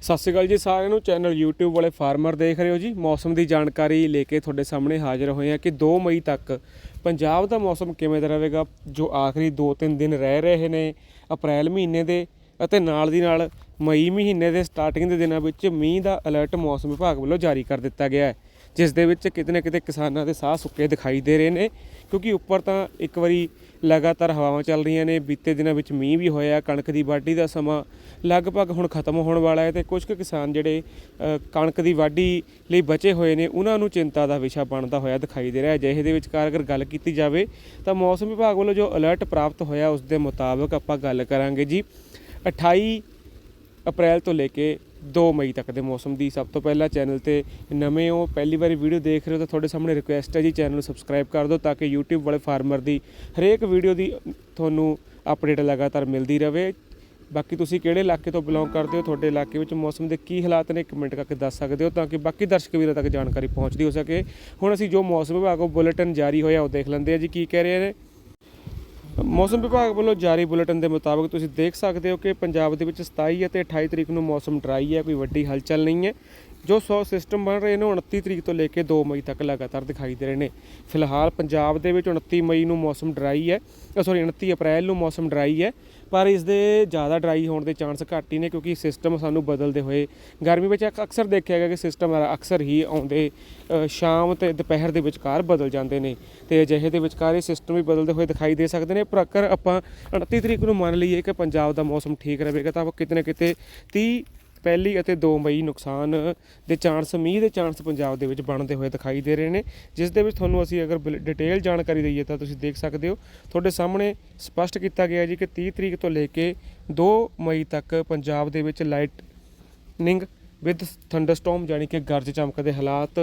ਸਤਿ ਸ਼੍ਰੀ ਅਕਾਲ ਜੀ ਸਾਰਿਆਂ ਨੂੰ। ਚੈਨਲ YouTube ਵਾਲੇ ਫਾਰਮਰ ਦੇਖ ਰਹੇ ਹੋ ਜੀ। ਮੌਸਮ ਦੀ ਜਾਣਕਾਰੀ ਲੈ ਕੇ ਤੁਹਾਡੇ ਸਾਹਮਣੇ ਹਾਜ਼ਰ ਹੋਏ ਹਾਂ ਕਿ 2 ਮਈ ਤੱਕ ਪੰਜਾਬ ਦਾ ਮੌਸਮ ਕਿਵੇਂ ਦਾ ਰਹੇਗਾ, ਜੋ ਆਖਰੀ 2-3 ਦਿਨ ਰਹਿ ਰਹੇ ਨੇ ਅਪ੍ਰੈਲ ਮਹੀਨੇ ਦੇ ਅਤੇ ਨਾਲ ਦੀ ਨਾਲ ਮਈ ਮਹੀਨੇ ਦੇ ਸਟਾਰਟਿੰਗ ਦੇ ਦਿਨਾਂ ਵਿੱਚ ਮੀਂਹ ਦਾ ਅਲਰਟ ਮੌਸਮ ਵਿਭਾਗ ਵੱਲੋਂ ਜਾਰੀ ਕਰ ਦਿੱਤਾ ਗਿਆ ਹੈ। ਜਿਸ ਦੇ ਵਿੱਚ ਕਿਤੇ ਨਾ ਕਿਤੇ ਕਿਸਾਨਾਂ ਦੇ ਸਾਹ ਸੁੱਕੇ ਦਿਖਾਈ ਦੇ ਰਹੇ ਨੇ, ਕਿਉਂਕਿ ਉੱਪਰ ਤਾਂ ਇੱਕ ਵਾਰੀ ਲਗਾਤਾਰ ਹਵਾਵਾਂ ਚੱਲ ਰਹੀਆਂ ਨੇ, ਬੀਤੇ ਦਿਨਾਂ ਵਿੱਚ ਮੀਂਹ ਵੀ ਹੋਇਆ, ਕਣਕ ਦੀ ਵਾਢੀ ਦਾ ਸਮਾਂ ਲਗਭਗ ਹੁਣ ਖਤਮ ਹੋਣ ਵਾਲਾ ਹੈ ਤੇ ਕੁਝ ਕੁ ਕਿਸਾਨ ਜਿਹੜੇ ਕਣਕ ਦੀ ਵਾਢੀ ਲਈ ਬਚੇ ਹੋਏ ਨੇ, ਉਹਨਾਂ ਨੂੰ ਚਿੰਤਾ ਦਾ ਵਿਸ਼ਾ ਬਣਦਾ ਹੋਇਆ ਦਿਖਾਈ ਦੇ ਰਿਹਾ ਹੈ। ਜਿਹੇ ਦੇ ਵਿਚਕਾਰ ਅਗਰ ਗੱਲ ਕੀਤੀ ਜਾਵੇ, ਤਾਂ ਮੌਸਮ ਵਿਭਾਗ ਵੱਲੋਂ ਜੋ ਅਲਰਟ ਪ੍ਰਾਪਤ ਹੋਇਆ, ਉਸ ਦੇ ਮੁਤਾਬਕ ਆਪਾਂ ਗੱਲ ਕਰਾਂਗੇ ਜੀ। 28 ਅਪ੍ਰੈਲ ਤੋਂ ਲੈ ਕੇ 2 ਮਈ ਤੱਕ ਦੇ ਮੌਸਮ ਦੀ। ਸਭ ਤੋਂ ਪਹਿਲਾਂ ਚੈਨਲ ਤੇ ਨਵੇਂ ਹੋ, ਪਹਿਲੀ ਵਾਰੀ ਵੀਡੀਓ ਦੇਖ ਰਹੇ ਹੋ ਤਾਂ ਤੁਹਾਡੇ ਸਾਹਮਣੇ ਰਿਕੁਐਸਟ ਹੈ ਜੀ, ਚੈਨਲ ਨੂੰ ਸਬਸਕ੍ਰਾਈਬ ਕਰ ਦਿਓ ਤਾਂ ਕਿ YouTube ਵਾਲੇ ਫਾਰਮਰ ਦੀ ਹਰੇਕ ਵੀਡੀਓ ਦੀ ਤੁਹਾਨੂੰ ਅਪਡੇਟ ਲਗਾਤਾਰ ਮਿਲਦੀ ਰਹੇ ਬਾਕੀ ਤੁਸੀਂ ਕਿਹੜੇ ਇਲਾਕੇ ਤੋਂ ਬਿਲੋਂਗ ਕਰਦੇ ਹੋ, ਤੁਹਾਡੇ ਇਲਾਕੇ ਵਿੱਚ ਮੌਸਮ ਦੇ ਕੀ ਹਾਲਾਤ ਨੇ ਕਮੈਂਟ ਕਰਕੇ ਦੱਸ ਸਕਦੇ ਹੋ ਤਾਂ ਕਿ ਬਾਕੀ ਦਰਸ਼ਕ ਵੀਰਾਂ ਤੱਕ ਜਾਣਕਾਰੀ ਪਹੁੰਚਦੀ ਹੋ ਸਕੇ। ਹੁਣ ਅਸੀਂ ਜੋ ਮੌਸਮ ਵਿਭਾਗ ਕੋਲ ਬੁਲੇਟਿਨ ਜਾਰੀ ਹੋਇਆ ਉਹ ਦੇਖ ਲੈਂਦੇ ਆ ਜੀ, ਕੀ ਕਹਿ ਰਹੇ ਨੇ। ਮੌਸਮ ਵਿਭਾਗ ਵੱਲੋਂ ਜਾਰੀ ਬੁਲੇਟਿਨ ਦੇ ਮੁਤਾਬਕ ਤੁਸੀਂ ਦੇਖ ਸਕਦੇ ਹੋ ਕਿ ਪੰਜਾਬ ਦੇ ਵਿੱਚ 27 ਅਤੇ 28 ਤਰੀਕ ਨੂੰ ਮੌਸਮ ਡਰਾਈ ਹੈ, ਕੋਈ ਵੱਡੀ ਹਲਚਲ ਨਹੀਂ ਹੈ। ਜੋ 100 ਸਿਸਟਮ ਬਣ ਰਹੇ ਨੇ ਉਹ 29 ਤਰੀਕ ਤੋਂ ਲੈ ਕੇ 2 ਮਈ ਤੱਕ ਲਗਾਤਾਰ ਦਿਖਾਈ ਦੇ ਰਹੇ ਨੇ। ਫਿਲਹਾਲ ਪੰਜਾਬ ਦੇ ਵਿੱਚ 29 ਮਈ ਨੂੰ ਮੌਸਮ ਡਰਾਈ ਹੈ ਸੌਰੀ 29 ਅਪ੍ਰੈਲ ਨੂੰ ਮੌਸਮ ਡਰਾਈ ਹੈ, ਪਰ ਇਸ ਦੇ ਜ਼ਿਆਦਾ ਡਰਾਈ ਹੋਣ ਦੇ ਚਾਂਸ ਘੱਟ ਹੀ ਨੇ ਕਿਉਂਕਿ ਸਿਸਟਮ ਸਾਨੂੰ ਬਦਲਦੇ ਹੋਏ ਗਰਮੀ ਵਿੱਚ ਅਕ- ਅਕਸਰ ਦੇਖਿਆ ਗਿਆ ਕਿ ਸਿਸਟਮ ਅਕਸਰ ਹੀ ਆਉਂਦੇ ਸ਼ਾਮ ਤੇ ਦੁਪਹਿਰ ਦੇ ਵਿਚਕਾਰ ਬਦਲ ਜਾਂਦੇ ਨੇ ਤੇ ਅਜਿਹੇ ਦੇ ਵਿਚਕਾਰ ਇਹ ਸਿਸਟਮ ਵੀ ਬਦਲਦੇ ਹੋਏ ਦਿਖਾਈ ਦੇ ਸਕਦੇ ਨੇ। ਪਰ ਅਕਰ ਆਪਾਂ 29 ਤਰੀਕ ਨੂੰ ਮੰਨ ਲਈਏ ਕਿ ਪੰਜਾਬ ਦਾ ਮੌਸਮ ਠੀਕ ਰਹੇਗਾ ਤਾਂ ਕਿਤੇ ਨਾ ਕਿਤੇ 30 ਪਹਿਲੀ ਅਤੇ 2 ਮਈ ਨੁਕਸਾਨ ਦੇ ਚਾਂਸ, ਮੀਂਹ ਦੇ ਚਾਂਸ ਪੰਜਾਬ ਦੇ ਵਿੱਚ ਬਣਦੇ ਹੋਏ ਦਿਖਾਈ ਦੇ ਰਹੇ ਨੇ। ਜਿਸ ਦੇ ਵਿੱਚ ਤੁਹਾਨੂੰ ਅਸੀਂ ਅਗਰ ਡਿਟੇਲ ਜਾਣਕਾਰੀ ਦਈਏ ਤਾਂ ਤੁਸੀਂ ਦੇਖ ਸਕਦੇ ਹੋ। ਤੁਹਾਡੇ ਸਾਹਮਣੇ ਸਪਸ਼ਟ ਕੀਤਾ ਗਿਆ ਜੀ ਕਿ 30 ਤਰੀਕ ਤੋਂ ਲੈ ਕੇ 2 ਮਈ ਤੱਕ ਪੰਜਾਬ ਦੇ ਵਿੱਚ ਲਾਈਟਨਿੰਗ ਵਿਦ ਥੰਡਰਸਟਾਰਮ ਯਾਨੀ ਕਿ ਗਰਜ ਚਮਕ ਦੇ ਹਾਲਾਤ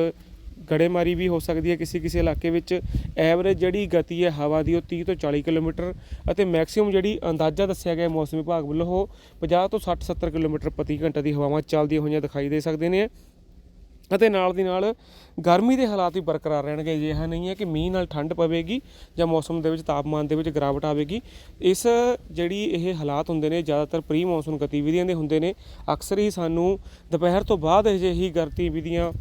ਗੜੇਮਾਰੀ ਵੀ ਹੋ ਸਕਦੀ ਹੈ ਕਿਸੇ ਕਿਸੇ ਇਲਾਕੇ ਵਿੱਚ। ਐਵਰੇਜ ਜਿਹੜੀ ਗਤੀ ਹੈ ਹਵਾ ਦੀ ਉਹ 30 ਤੋਂ 40 ਕਿਲੋਮੀਟਰ ਅਤੇ ਮੈਕਸਿਮਮ ਜਿਹੜੀ ਅੰਦਾਜ਼ਾ ਦੱਸਿਆ ਗਿਆ ਮੌਸਮ ਵਿਭਾਗ ਵੱਲੋਂ ਉਹ 50 ਤੋਂ 60 70 ਕਿਲੋਮੀਟਰ ਪ੍ਰਤੀ ਘੰਟਾ ਦੀ ਹਵਾਵਾਂ ਚੱਲਦੀਆਂ ਹੋਈਆਂ ਦਿਖਾਈ ਦੇ ਸਕਦੇ ਨੇ। ਅਤੇ ਨਾਲ ਦੀ ਨਾਲ ਗਰਮੀ ਦੇ ਹਾਲਾਤ ਵੀ ਬਰਕਰਾਰ ਰਹਿਣਗੇ। ਜੇ ਇਹ ਨਹੀਂ ਹੈ ਕਿ ਮੀਂਹ ਨਾਲ ਠੰਡ ਪਵੇਗੀ ਜਾਂ ਮੌਸਮ ਦੇ ਵਿੱਚ ਤਾਪਮਾਨ ਦੇ ਵਿੱਚ ਗਿਰਾਵਟ ਆਵੇਗੀ। ਇਸ ਜਿਹੜੀ ਇਹ ਹਾਲਾਤ ਹੁੰਦੇ ਨੇ, ਜ਼ਿਆਦਾਤਰ ਪ੍ਰੀ ਮੌਨਸੂਨ ਗਤੀਵਿਧੀਆਂ ਦੇ ਹੁੰਦੇ ਨੇ। ਅਕਸਰ ਹੀ ਸਾਨੂੰ ਦੁਪਹਿਰ ਤੋਂ ਬਾਅਦ ਅਜਿਹੀ ਗਤੀਵਿਧੀਆਂ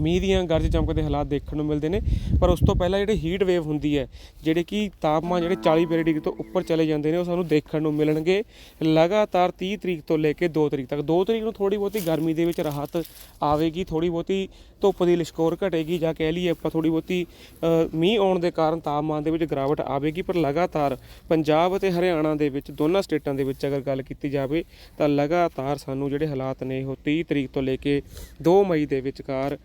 ਮੀਂਹ ਦੀਆਂ ਗਰਜ ਚਮਕ ਦੇ ਹਾਲਾਤ ਦੇਖਣ ਨੂੰ ਮਿਲਦੇ ਨੇ, ਪਰ ਉਸ ਤੋਂ ਪਹਿਲਾਂ ਜਿਹੜੀ ਹੀਟ ਵੇਵ ਹੁੰਦੀ ਹੈ, ਜਿਹੜੇ ਕਿ ਤਾਪਮਾਨ ਜਿਹੜੇ 40 ਬਰੇ ਡਿਗਰੀ ਤੋਂ ਉੱਪਰ ਚਲੇ ਜਾਂਦੇ ਨੇ, ਉਹ ਸਾਨੂੰ ਦੇਖਣ ਨੂੰ ਮਿਲਣਗੇ। ਲਗਾਤਾਰ 30 ਤਰੀਕ ਤੋਂ ਲੈ ਕੇ 2 ਤਰੀਕ ਤੱਕ। 2 ਤਰੀਕ ਨੂੰ ਥੋੜੀ ਬਹੁਤੀ ਗਰਮੀ ਦੇ ਵਿੱਚ ਰਾਹਤ ਆਵੇਗੀ ਥੋੜੀ ਬਹੁਤੀ ਧੁੱਪ ਦੀ ਲਿਸ਼ਕੋਰ ਘਟੇਗੀ, ਜਾਂ ਕਹਿ ਲਈਏ ਆਪਾਂ ਥੋੜੀ ਬਹੁਤੀ ਮੀਂਹ ਆਉਣ ਦੇ ਕਾਰਨ ਤਾਪਮਾਨ ਦੇ ਵਿੱਚ ਗਿਰਾਵਟ ਆਵੇਗੀ, ਪਰ ਲਗਾਤਾਰ ਪੰਜਾਬ ਅਤੇ ਹਰਿਆਣਾ ਦੇ ਵਿੱਚ, ਦੋਨਾਂ ਸਟੇਟਾਂ ਦੇ ਵਿੱਚ ਅਗਰ ਗੱਲ ਕੀਤੀ ਜਾਵੇ, ਤਾਂ ਲਗਾਤਾਰ ਸਾਨੂੰ ਜਿਹੜੇ ਹਾਲਾਤ ਨੇ, ਉਹ 30 ਤਰੀਕ ਤੋਂ ਲੈ ਕੇ 2 ਮਈ ਦੇ ਵਿਚਕਾਰ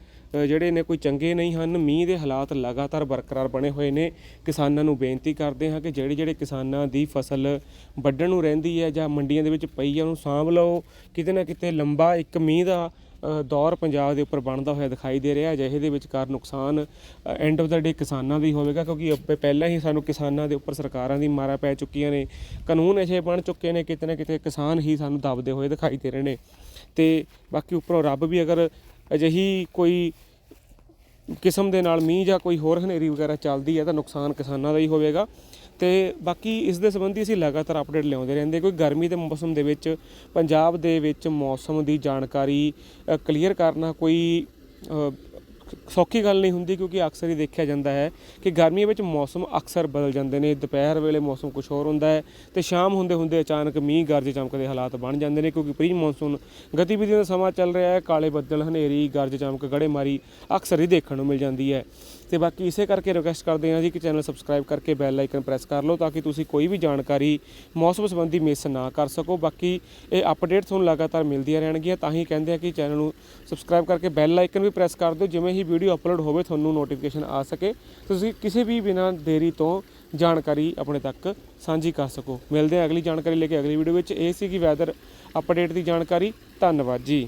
ਜਿਹੜੇ ਨੇ ਕੋਈ ਚੰਗੇ ਨਹੀਂ ਹਨ, ਮੀਂਹ ਦੇ ਹਾਲਾਤ ਲਗਾਤਾਰ ਬਰਕਰਾਰ ਬਣੇ ਹੋਏ ਨੇ। ਕਿਸਾਨਾਂ ਨੂੰ ਬੇਨਤੀ ਕਰਦੇ ਹਾਂ ਕਿ ਜਿਹੜੇ ਜਿਹੜੇ ਕਿਸਾਨਾਂ ਦੀ ਫਸਲ ਵੱਢਣ ਨੂੰ ਰਹਿੰਦੀ ਹੈ ਜਾਂ ਮੰਡੀਆਂ ਦੇ ਵਿੱਚ ਪਈ ਹੈ, ਉਹਨੂੰ ਸਾਂਭ ਲਓ। ਕਿਤੇ ਨਾ ਕਿਤੇ ਲੰਬਾ ਇੱਕ ਮੀਂਹ ਦਾ ਦੌਰ ਪੰਜਾਬ ਦੇ ਉੱਪਰ ਬਣਦਾ ਹੋਇਆ ਦਿਖਾਈ ਦੇ ਰਿਹਾ ਹੈ, ਜਿਹੇ ਦੇ ਵਿਚਕਾਰ ਨੁਕਸਾਨ ਐਂਡ ਆਫ ਦਾ ਡੇ ਕਿਸਾਨਾਂ ਦੀ ਹੋਵੇਗਾ, ਕਿਉਂਕਿ ਅੱਗੇ ਪਹਿਲਾਂ ਹੀ ਸਾਨੂੰ ਕਿਸਾਨਾਂ ਦੇ ਉੱਪਰ ਸਰਕਾਰਾਂ ਦੀ ਮਾਰਾ ਪੈ ਚੁੱਕੀਆਂ ਨੇ। ਕਾਨੂੰਨ ਅਜਿਹੇ ਬਣ ਚੁੱਕੇ ਨੇ, ਕਿਤੇ ਨਾ ਕਿਤੇ ਕਿਸਾਨ ਹੀ ਸਾਨੂੰ ਦਬਦੇ ਹੋਏ ਦਿਖਾਈ ਦੇ ਰਹੇ ਨੇ। ਤੇ ਬਾਕੀ ਉੱਪਰੋਂ ਰੱਬ ਵੀ ਅਗਰ ਅਜਿਹੀ ਕੋਈ ਕਿਸਮ ਦੇ ਨਾਲ ਮੀਂਹ ਜਾਂ ਕੋਈ ਹੋਰ ਹਨੇਰੀ ਵਗੈਰਾ ਚੱਲਦੀ ਹੈ ਤਾਂ ਨੁਕਸਾਨ ਕਿਸਾਨਾਂ ਦਾ ਹੀ ਹੋਵੇਗਾ। ਤੇ ਬਾਕੀ ਇਸ ਦੇ ਸੰਬੰਧੀ ਅਸੀਂ ਲਗਾਤਾਰ ਅਪਡੇਟ ਲਿਆਉਂਦੇ ਰਹਿੰਦੇ ਕੋਈ ਗਰਮੀ ਦੇ ਮੌਸਮ ਦੇ ਵਿੱਚ, ਪੰਜਾਬ ਦੇ ਵਿੱਚ ਮੌਸਮ ਦੀ ਜਾਣਕਾਰੀ ਕਲੀਅਰ ਕਰਨਾ ਕੋਈ ਸੌਖੀ ਗੱਲ ਨਹੀਂ ਹੁੰਦੀ ਕਿਉਂਕਿ ਅਕਸਰ ਹੀ ਦੇਖਿਆ ਜਾਂਦਾ ਹੈ ਕਿ ਗਰਮੀਆਂ ਵਿੱਚ ਮੌਸਮ ਅਕਸਰ ਬਦਲ ਜਾਂਦੇ ਨੇ, ਦੁਪਹਿਰ ਵੇਲੇ ਮੌਸਮ ਕੁਝ ਹੋਰ ਹੁੰਦਾ ਹੈ ਤੇ ਸ਼ਾਮ ਹੁੰਦੇ ਹੁੰਦੇ ਅਚਾਨਕ ਮੀਂਹ ਗਰਜ ਚਮਕ ਦੇ ਹਾਲਾਤ ਬਣ ਜਾਂਦੇ ਨੇ ਕਿਉਂਕਿ ਪ੍ਰੀ ਮੌਨਸੂਨ ਗਤੀਵਿਧੀਆਂ ਦਾ ਸਮਾਂ ਚੱਲ ਰਿਹਾ ਹੈ, ਕਾਲੇ ਬੱਦਲ, ਹਨੇਰੀ, ਗਰਜ ਚਮਕ, ਗੜੇਮਾਰੀ ਅਕਸਰ ਹੀ ਦੇਖਣ ਨੂੰ ਮਿਲ ਜਾਂਦੀ ਹੈ। ਤੇ ਬਾਕੀ ਇਸੇ ਕਰਕੇ ਰਿਕੁਐਸਟ ਕਰਦੇ ਹਾਂ ਜੀ ਕਿ ਚੈਨਲ ਸਬਸਕ੍ਰਾਈਬ ਕਰਕੇ ਬੈਲ ਆਈਕਨ ਪ੍ਰੈਸ ਕਰ ਲਓ ਤਾਂ ਕਿ ਤੁਸੀਂ ਕੋਈ ਵੀ ਜਾਣਕਾਰੀ ਮੌਸਮ ਸੰਬੰਧੀ ਮਿਸ ਨਾ ਕਰ ਸਕੋ। ਬਾਕੀ ਇਹ ਅਪਡੇਟ ਤੁਹਾਨੂੰ ਲਗਾਤਾਰ ਮਿਲਦੀਆਂ ਰਹਿਣਗੀਆਂ, ਤਾਂ ਹੀ ਕਹਿੰਦੇ ਆ ਕਿ ਚੈਨਲ ਨੂੰ ਸਬਸਕ੍ਰਾਈਬ ਕਰਕੇ ਬੈਲ ਆਈਕਨ ਵੀ ਪ੍ਰੈਸ ਕਰ ਦਿਓ, ਜਿਵੇਂ ਹੀ ਵੀਡੀਓ ਅਪਲੋਡ ਹੋਵੇ ਤੁਹਾਨੂੰ ਨੋਟੀਫਿਕੇਸ਼ਨ ਆ ਸਕੇ। ਤੁਸੀਂ ਕਿਸੇ ਵੀ ਬਿਨਾਂ ਦੇਰੀ ਤੋਂ ਜਾਣਕਾਰੀ ਆਪਣੇ ਤੱਕ ਸਾਂਝੀ ਕਰ ਸਕੋ। ਮਿਲਦੇ ਹਾਂ ਅਗਲੀ ਜਾਣਕਾਰੀ ਲੈ ਕੇ ਅਗਲੀ ਵੀਡੀਓ ਵਿੱਚ। ਇਹ ਸੀ ਕਿ ਵੈਦਰ ਅਪਡੇਟ ਦੀ ਜਾਣਕਾਰੀ। ਧੰਨਵਾਦ ਜੀ।